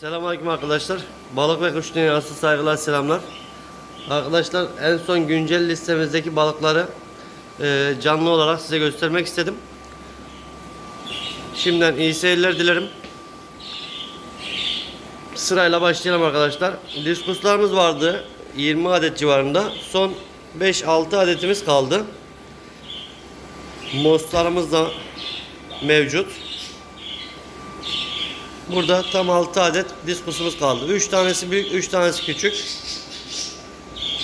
Selamünaleyküm arkadaşlar. Balık ve kuş dünyası saygılar selamlar. Arkadaşlar en son güncel listemizdeki balıkları e, canlı olarak size göstermek istedim. Şimdiden iyi seyirler dilerim. Sırayla başlayalım arkadaşlar. Diskuslarımız vardı 20 adet civarında. Son 5-6 adetimiz kaldı. Moslarımız da mevcut. Burada tam 6 adet diskusumuz kaldı. 3 tanesi büyük, 3 tanesi küçük.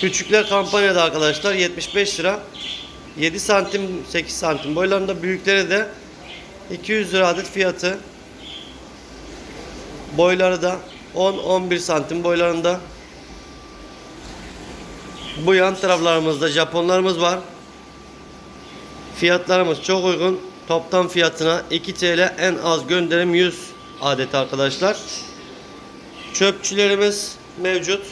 Küçükler kampanyada arkadaşlar 75 lira. 7 santim, 8 santim boylarında büyükleri de 200 lira adet fiyatı. Boyları da 10-11 santim boylarında. Bu yan taraflarımızda Japonlarımız var. Fiyatlarımız çok uygun. Toptan fiyatına 2 TL en az gönderim 100 adet arkadaşlar. Çöpçülerimiz mevcut.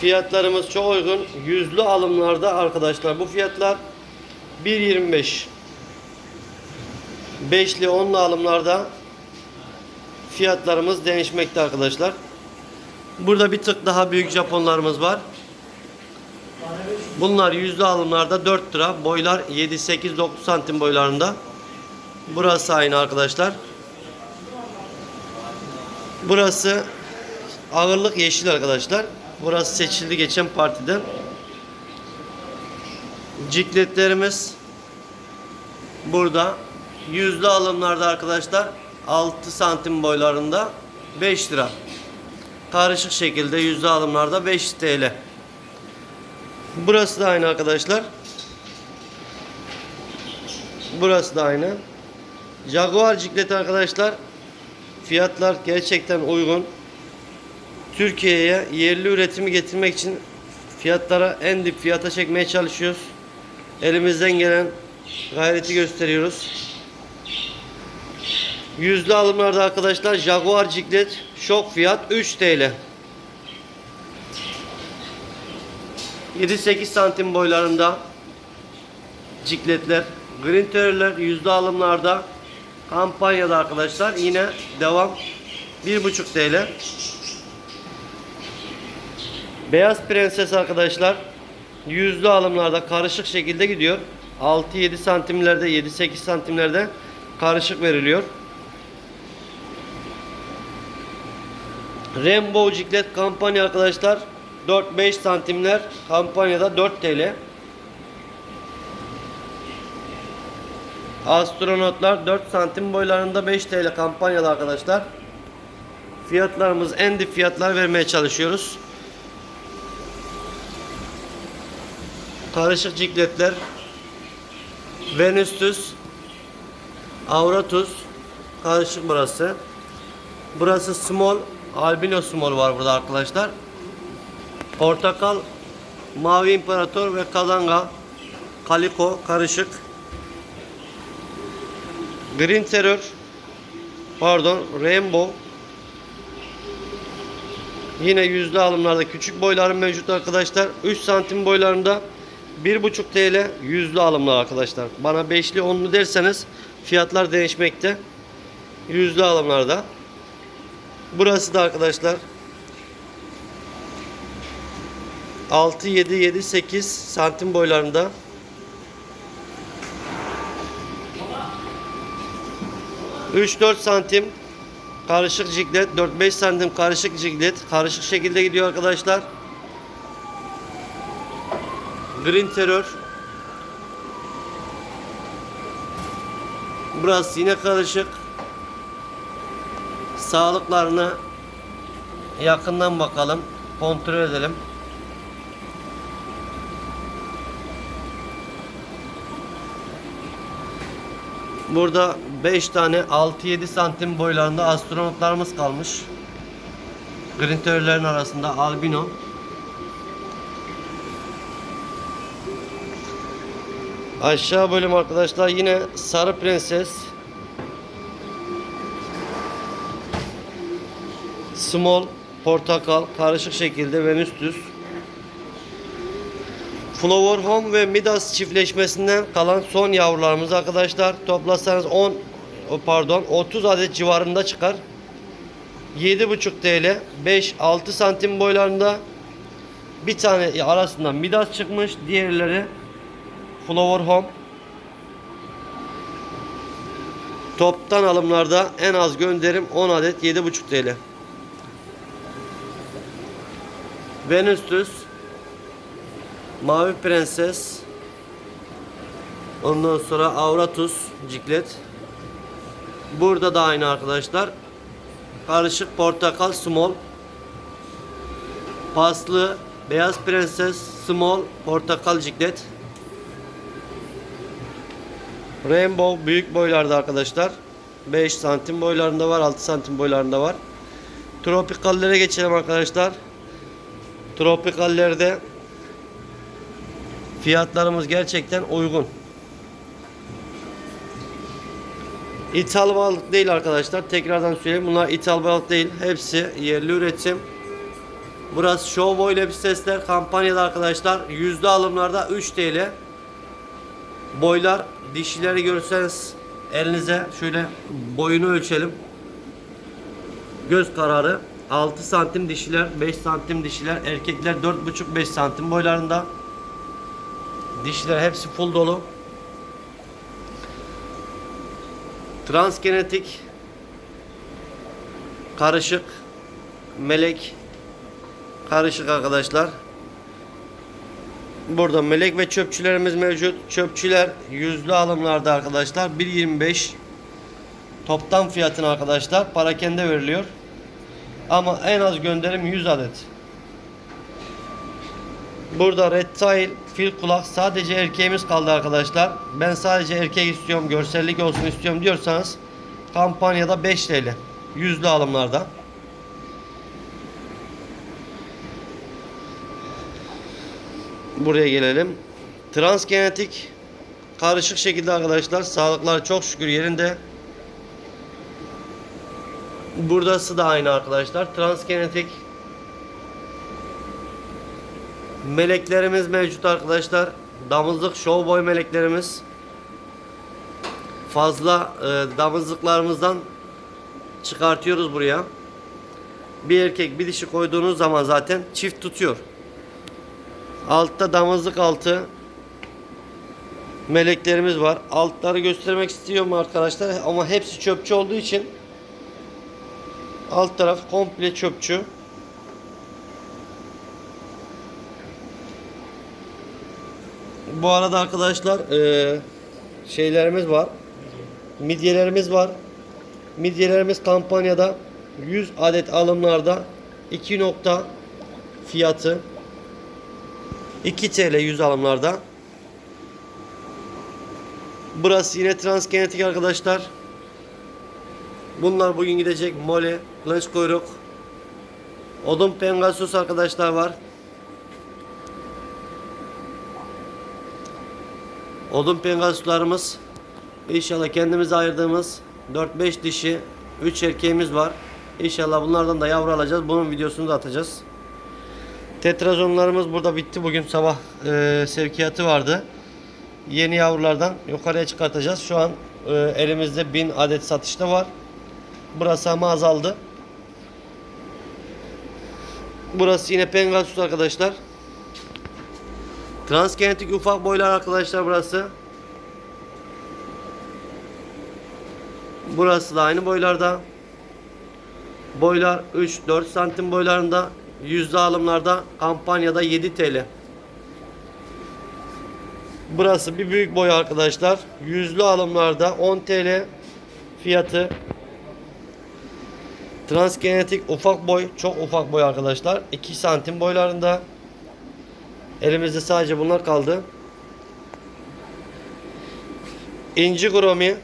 Fiyatlarımız çok uygun. Yüzlü alımlarda arkadaşlar bu fiyatlar 1.25 5'li 10'lu alımlarda fiyatlarımız değişmekte arkadaşlar. Burada bir tık daha büyük Japonlarımız var. Bunlar yüzlü alımlarda 4 lira. Boylar 7, 8, 9 santim boylarında. Burası aynı arkadaşlar. Burası ağırlık yeşil arkadaşlar. Burası seçildi geçen partide. Cikletlerimiz burada. Yüzlü alımlarda arkadaşlar 6 santim boylarında 5 lira. Karışık şekilde yüzlü alımlarda 5 TL. Burası da aynı arkadaşlar. Burası da aynı. Jaguar ciklet arkadaşlar. Fiyatlar gerçekten uygun. Türkiye'ye yerli üretimi getirmek için fiyatlara en dip fiyata çekmeye çalışıyoruz. Elimizden gelen gayreti gösteriyoruz. Yüzlü alımlarda arkadaşlar Jaguar ciklet şok fiyat 3 TL. 7-8 santim boylarında cikletler, green terrier'ler yüzde alımlarda kampanyada arkadaşlar yine devam 1,5 TL. Beyaz prenses arkadaşlar yüzlü alımlarda karışık şekilde gidiyor. 6-7 santimlerde 7-8 santimlerde karışık veriliyor. Rainbow ciklet kampanya arkadaşlar 4-5 santimler kampanyada 4 TL. Astronotlar 4 santim boylarında 5 TL kampanyalı arkadaşlar. Fiyatlarımız en dip fiyatlar vermeye çalışıyoruz. Karışık cikletler Venüstüs Auratus karışık burası. Burası small albino small var burada arkadaşlar. Portakal, mavi imparator ve kazanga, kaliko karışık. Green terror, pardon rainbow. Yine yüzde alımlarda küçük boyların mevcut arkadaşlar. 3 santim boylarında 1,5 TL yüzlü alımlar arkadaşlar. Bana 5'li 10'lu derseniz fiyatlar değişmekte. Yüzlü alımlarda. Burası da arkadaşlar 6, 7, 7, 8 santim boylarında. Üç dört santim karışık ciklet, 4-5 santim karışık ciklet, karışık şekilde gidiyor arkadaşlar. Green Terror. Burası yine karışık. Sağlıklarına yakından bakalım, kontrol edelim. Burada 5 tane 6-7 santim boylarında astronotlarımız kalmış. Grintörlerin arasında albino. Aşağı bölüm arkadaşlar yine sarı prenses. Small, portakal, karışık şekilde Venüstüs. Flower Home ve Midas çiftleşmesinden kalan son yavrularımız arkadaşlar. Toplasanız 10 o pardon 30 adet civarında çıkar. 7,5 TL 5-6 santim boylarında bir tane arasından Midas çıkmış diğerleri Flower Home. Toptan alımlarda en az gönderim 10 adet 7,5 TL Venüstüs Mavi Prenses. Ondan sonra Auratus Ciklet Burada da aynı arkadaşlar. Karışık portakal small. Paslı Beyaz Prenses small portakal ciklet. Rainbow büyük boylarda arkadaşlar. 5 santim boylarında var 6 santim boylarında var. Tropikallere geçelim arkadaşlar. Tropikallerde Fiyatlarımız gerçekten uygun İthal balık değil arkadaşlar. Tekrardan söyleyeyim. Bunlar ithal balık değil. Hepsi yerli üretim. Burası Show Boy Lepistesler kampanyada arkadaşlar. Yüzde alımlarda 3 TL. Boylar dişileri görseniz elinize şöyle boyunu ölçelim. Göz kararı 6 santim dişiler, 5 santim dişiler, erkekler 4,5-5 santim boylarında. Dişiler hepsi full dolu. Transgenetik karışık melek karışık arkadaşlar. Burada melek ve çöpçülerimiz mevcut. Çöpçüler yüzlü alımlarda arkadaşlar 1.25 toptan fiyatına arkadaşlar parakende veriliyor. Ama en az gönderim 100 adet. Burada reptile fil kulak sadece erkeğimiz kaldı arkadaşlar. Ben sadece erkek istiyorum, görsellik olsun istiyorum diyorsanız kampanyada 5 TL. Yüzlü alımlarda. Buraya gelelim. Transgenetik karışık şekilde arkadaşlar. Sağlıkları çok şükür yerinde. Buradası da aynı arkadaşlar. Transgenetik meleklerimiz mevcut arkadaşlar. Damızlık show boy meleklerimiz. Fazla e, damızlıklarımızdan çıkartıyoruz buraya. Bir erkek bir dişi koyduğunuz zaman zaten çift tutuyor. Altta damızlık altı meleklerimiz var. Altları göstermek istiyorum arkadaşlar ama hepsi çöpçü olduğu için alt taraf komple çöpçü. Bu arada arkadaşlar eee, şeylerimiz var. Midyelerimiz var. Midyelerimiz kampanyada 100 adet alımlarda 2 nokta fiyatı 2 TL 100 alımlarda. Burası yine transgenetik arkadaşlar. Bunlar bugün gidecek mole, kılıç kuyruk, odun pengasus arkadaşlar var. Odun pengasuslarımız inşallah kendimize ayırdığımız 4-5 dişi 3 erkeğimiz var. İnşallah bunlardan da yavru alacağız. Bunun videosunu da atacağız. Tetrazonlarımız burada bitti. Bugün sabah e, sevkiyatı vardı. Yeni yavrulardan yukarıya çıkartacağız. Şu an e, elimizde 1000 adet satışta var. Burası ama azaldı. Burası yine Pengasus arkadaşlar. Transgenetik ufak boylar arkadaşlar burası. Burası da aynı boylarda. Boylar 3-4 santim boylarında. Yüzde alımlarda kampanyada 7 TL. Burası bir büyük boy arkadaşlar. Yüzlü alımlarda 10 TL fiyatı. Transgenetik ufak boy, çok ufak boy arkadaşlar. 2 santim boylarında. Elimizde sadece bunlar kaldı. İnci gromi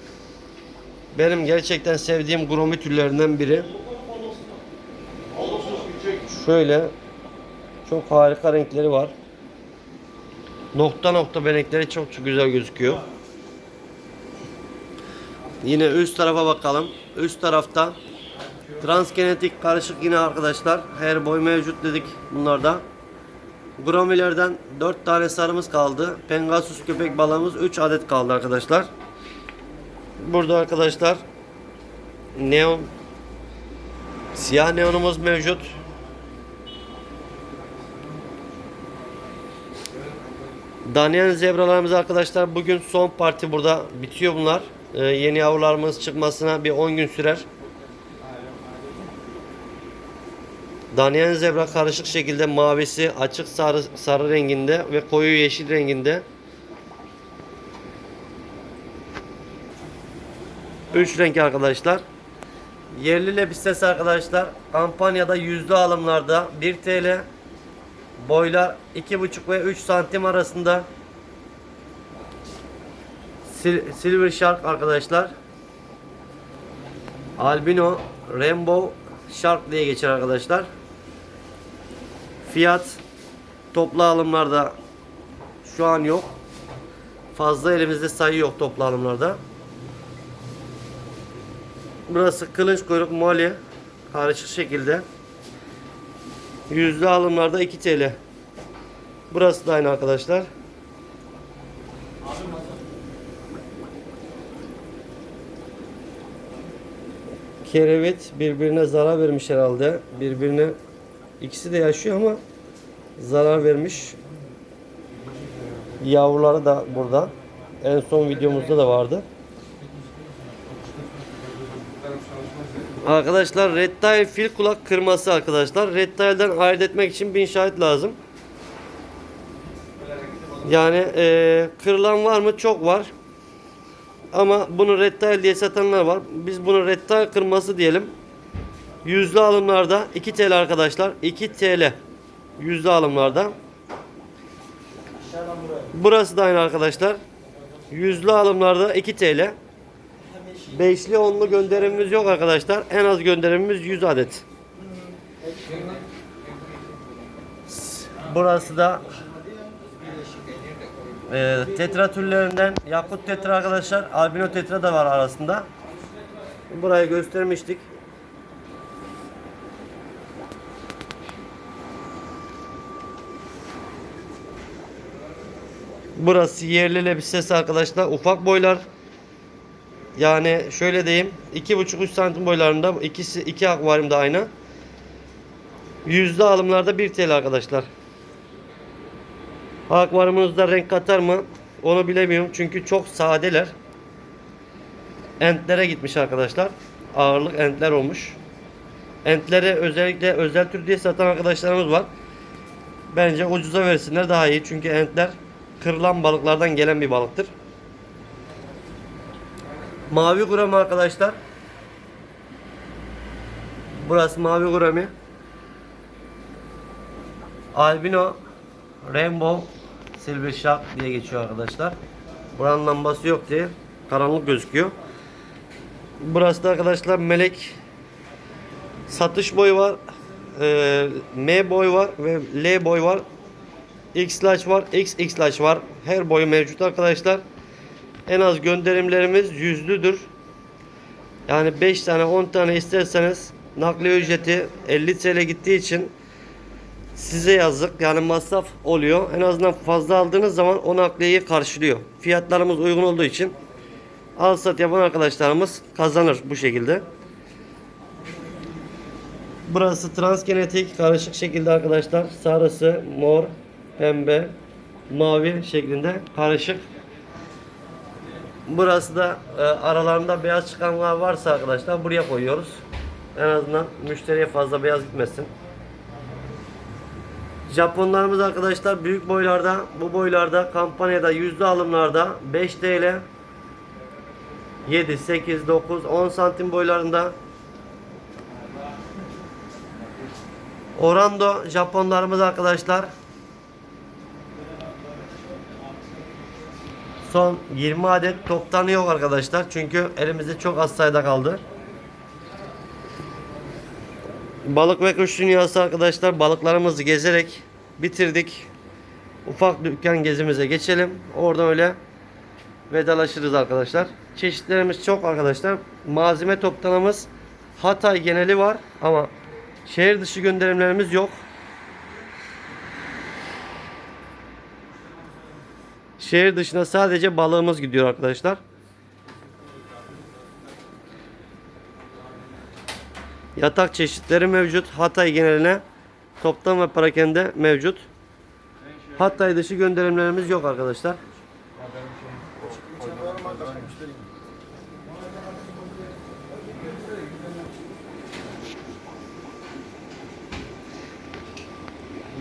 benim gerçekten sevdiğim gromi türlerinden biri. Şöyle çok harika renkleri var. Nokta nokta benekleri çok çok güzel gözüküyor. Yine üst tarafa bakalım. Üst tarafta transgenetik karışık yine arkadaşlar. Her boy mevcut dedik bunlarda. Gromilerden 4 tane sarımız kaldı. Pengasus köpek balığımız 3 adet kaldı arkadaşlar. Burada arkadaşlar neon Siyah neonumuz mevcut. Daniel zebralarımız arkadaşlar bugün son parti burada bitiyor bunlar. Ee, yeni yavrularımız çıkmasına bir 10 gün sürer. Daniel zebra karışık şekilde mavisi açık sarı sarı renginde ve koyu yeşil renginde. 3 renk arkadaşlar. Yerli lepistesi arkadaşlar kampanyada yüzde alımlarda 1 TL boylar 2,5 ve 3 santim arasında Sil- Silver Shark arkadaşlar Albino Rainbow Shark diye geçer arkadaşlar Fiyat toplu alımlarda şu an yok fazla elimizde sayı yok toplu alımlarda Burası kılıç kuyruk moli karışık şekilde. Yüzde alımlarda 2 TL. Burası da aynı arkadaşlar. Kerevit birbirine zarar vermiş herhalde. Birbirine ikisi de yaşıyor ama zarar vermiş. Yavruları da burada. En son videomuzda da vardı. Arkadaşlar red tail fil kulak kırması arkadaşlar. Red tail'den ayırt etmek için bin şahit lazım. Yani eee, kırılan var mı? Çok var. Ama bunu red tail diye satanlar var. Biz bunu red tail kırması diyelim. Yüzlü alımlarda 2 TL arkadaşlar. 2 TL. Yüzlü alımlarda. Burası da aynı arkadaşlar. Yüzlü alımlarda 2 TL. Beşli onlu gönderimimiz yok arkadaşlar. En az gönderimimiz 100 adet. Burası da e, tetra türlerinden yakut tetra arkadaşlar. Albino tetra da var arasında. Burayı göstermiştik. Burası yerli lebisesi arkadaşlar. Ufak boylar. Yani şöyle diyeyim 2,5-3 santim boylarında ikisi iki akvaryum da aynı. Yüzde alımlarda 1 TL arkadaşlar. Akvaryumunuzda renk katar mı? Onu bilemiyorum çünkü çok sadeler. Entlere gitmiş arkadaşlar. Ağırlık entler olmuş. Entleri özellikle özel tür diye satan arkadaşlarımız var. Bence ucuza versinler daha iyi çünkü entler kırılan balıklardan gelen bir balıktır. Mavi gurami arkadaşlar. Burası mavi gurami. Albino Rainbow Silver Shark diye geçiyor arkadaşlar. Buranın lambası yok diye karanlık gözüküyor. Burası da arkadaşlar melek satış boyu var. Ee, M boy var ve L boy var. X large var, XX large var. Her boyu mevcut arkadaşlar. En az gönderimlerimiz yüzlüdür. Yani 5 tane 10 tane isterseniz nakliye ücreti 50 TL gittiği için size yazık yani masraf oluyor. En azından fazla aldığınız zaman o nakliyeyi karşılıyor. Fiyatlarımız uygun olduğu için al sat yapan arkadaşlarımız kazanır bu şekilde. Burası transgenetik karışık şekilde arkadaşlar. Sarısı, mor, pembe, mavi şeklinde karışık. Burası da e, aralarında beyaz çıkanlar varsa arkadaşlar buraya koyuyoruz. En azından müşteriye fazla beyaz gitmesin. Japonlarımız arkadaşlar büyük boylarda bu boylarda kampanyada yüzde alımlarda 5 TL 7, 8, 9, 10 santim boylarında Orando Japonlarımız arkadaşlar Son 20 adet toptan yok arkadaşlar. Çünkü elimizde çok az sayıda kaldı. Balık ve kuş dünyası arkadaşlar. Balıklarımızı gezerek bitirdik. Ufak dükkan gezimize geçelim. Oradan öyle vedalaşırız arkadaşlar. Çeşitlerimiz çok arkadaşlar. Malzeme toptanımız Hatay geneli var ama şehir dışı gönderimlerimiz yok. Şehir dışına sadece balığımız gidiyor arkadaşlar. Yatak çeşitleri mevcut. Hatay geneline toptan ve parakende mevcut. Hatay dışı gönderimlerimiz yok arkadaşlar.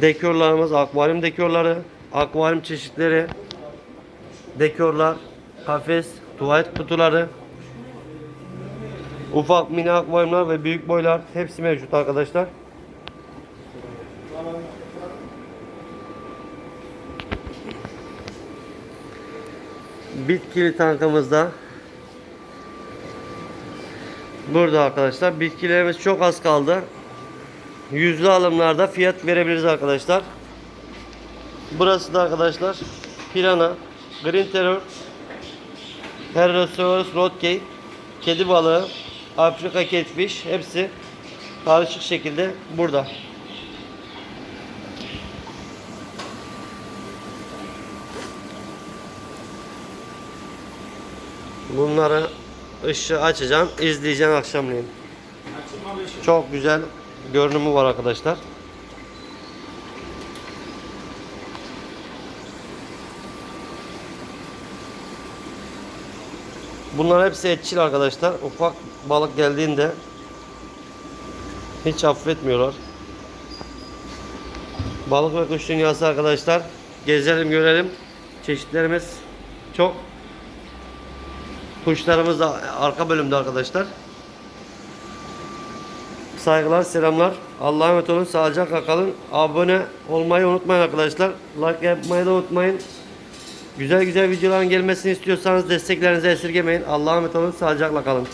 Dekorlarımız akvaryum dekorları, akvaryum çeşitleri, dekorlar, kafes, tuvalet kutuları, ufak mini akvaryumlar ve büyük boylar hepsi mevcut arkadaşlar. Bitkili tankımızda burada arkadaşlar bitkilerimiz çok az kaldı. Yüzlü alımlarda fiyat verebiliriz arkadaşlar. Burası da arkadaşlar pirana, green terror, Herrosaurus rodkey, kedi balığı, Afrika catfish hepsi karışık şekilde burada. Bunları ışığı açacağım, izleyeceğim akşamleyin. Çok güzel görünümü var arkadaşlar. Bunlar hepsi etçil arkadaşlar. Ufak balık geldiğinde hiç affetmiyorlar. Balık ve kuş dünyası arkadaşlar. Gezelim görelim. Çeşitlerimiz çok. Kuşlarımız da arka bölümde arkadaşlar. Saygılar, selamlar. Allah'a emanet olun. Sağlıcakla kalın. Abone olmayı unutmayın arkadaşlar. Like yapmayı da unutmayın. Güzel güzel videoların gelmesini istiyorsanız desteklerinizi esirgemeyin. Allah'a emanet olun. Sağlıcakla kalın.